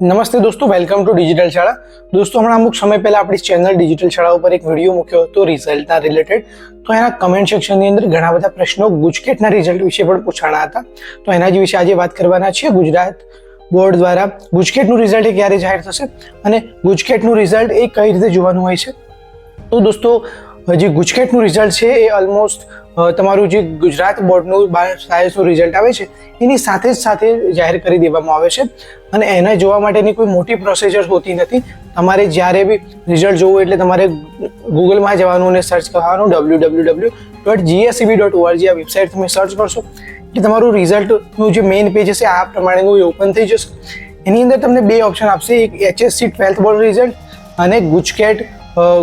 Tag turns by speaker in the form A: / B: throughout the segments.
A: નમસ્તે દોસ્તો welcome to digital શાળા દોસ્તો, હમણાં અમુક સમય પહેલા આપણી ચેનલ ડિજિટલ શાળા ઉપર એક વીડિયો મૂક્યો હતો રિઝલ્ટના રિલેટેડ તો એના કમેન્ટ સેક્શનની અંદર ઘણા બધા પ્રશ્નો ગુજકેટના રિઝલ્ટ વિશે પણ પૂછાણા હતા. તો એના જ વિશે આજે વાત કરવાના છીએ. ગુજરાત બોર્ડ દ્વારા ગુજકેટનું રિઝલ્ટ એ ક્યારે જાહેર થશે અને ગુજકેટનું રિઝલ્ટ એ કઈ રીતે જોવાનું હોય છે? તો દોસ્તો હજી ગુજકેટનું રિઝલ્ટ છે, એ ઓલમોસ્ટ તમારું જે ગુજરાત બોર્ડનું બાર સાયન્સનું રિઝલ્ટ આવે છે, એની સાથે જ સાથે જાહેર કરી દેવામાં આવે છે. અને એને જોવા માટેની કોઈ મોટી પ્રોસેસર હોતી નથી. તમારે જ્યારે બી રિઝલ્ટ જોવું એટલે તમારે ગૂગલમાં જવાનું અને સર્ચ કરવાનું W W W dot GSCB dot ORG આ વેબસાઇટ તમે સર્ચ કરશો. એટલે તમારું રિઝલ્ટનું જે મેઇન પેજ હશે, આ પ્રમાણેનું ઓપન થઈ જશે. એની અંદર તમને બે ઓપ્શન આપશે. એક એચએસસી ટ્વેલ્થ બોર્ડ રિઝલ્ટ અને ગુજકેટ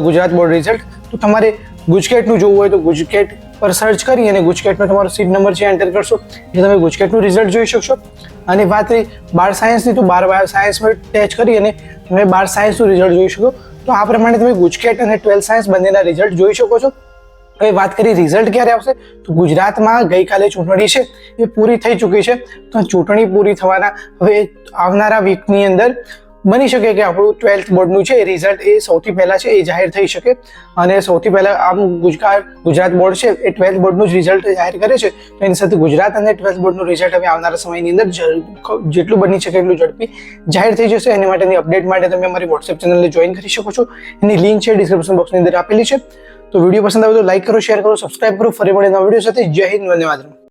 A: ગુજરાત બોર્ડ રિઝલ્ટ તો તમારે ગુજકેટનું જોવું હોય તો ગુજકેટ પર સર્ચ કરી અને ગુજકેટનો તમારો સીટ નંબર છે એન્ટર કરશો. એટલે તમે ગુજકેટનું રિઝલ્ટ જોઈ શકશો. અને વાત રહી, બાર સાયન્સની તો બાર બાર સાયન્સમાં ટેચ કરી અને તમે બાર સાયન્સનું રિઝલ્ટ જોઈ શકો. તો આ પ્રમાણે તમે ગુજકેટ અને ટ્વેલ્થ સાયન્સ બંનેના રિઝલ્ટ જોઈ શકો છો. હવે વાત કરી રિઝલ્ટ ક્યારે આવશે? તો ગુજરાતમાં ગઈકાલે ચૂંટણી છે, એ પૂરી થઈ ચૂકી છે. તો ચૂંટણી પૂરી થવાના, હવે આવનારા વીકની અંદર બની શકે કે આપણું ટ્વેલ્થ બોર્ડનું છે રિઝલ્ટ એ સૌથી પહેલાં છે એ જાહેર થઈ શકે. અને સૌથી પહેલાં આમ ગુજરાત ગુજરાત બોર્ડ છે એ ટ્વેલ્થ બોર્ડનું જ રિઝલ્ટ જાહેર કરે છે. તો એની સાથે ગુજરાત અને ટ્વેલ્થ બોર્ડનું રિઝલ્ટ હવે આવનારા સમયની અંદર જેટલું બની શકે એટલું ઝડપી જાહેર થઈ જશે. એની માટેની અપડેટ માટે તમે અમારી વોટ્સએપ ચેનલને જોઈન કરી શકો છો. એની લિંક છે ડિસ્ક્રિપ્શન બોક્સની અંદર આપેલી છે. તો વીડિયો પસંદ આવે તો લાઈક કરો શેર કરો સબસ્ક્રાઇબ કરો. ફરી મળે નવા વીડિયો સાથે. જય હિન્દ, વંદે માતરમ.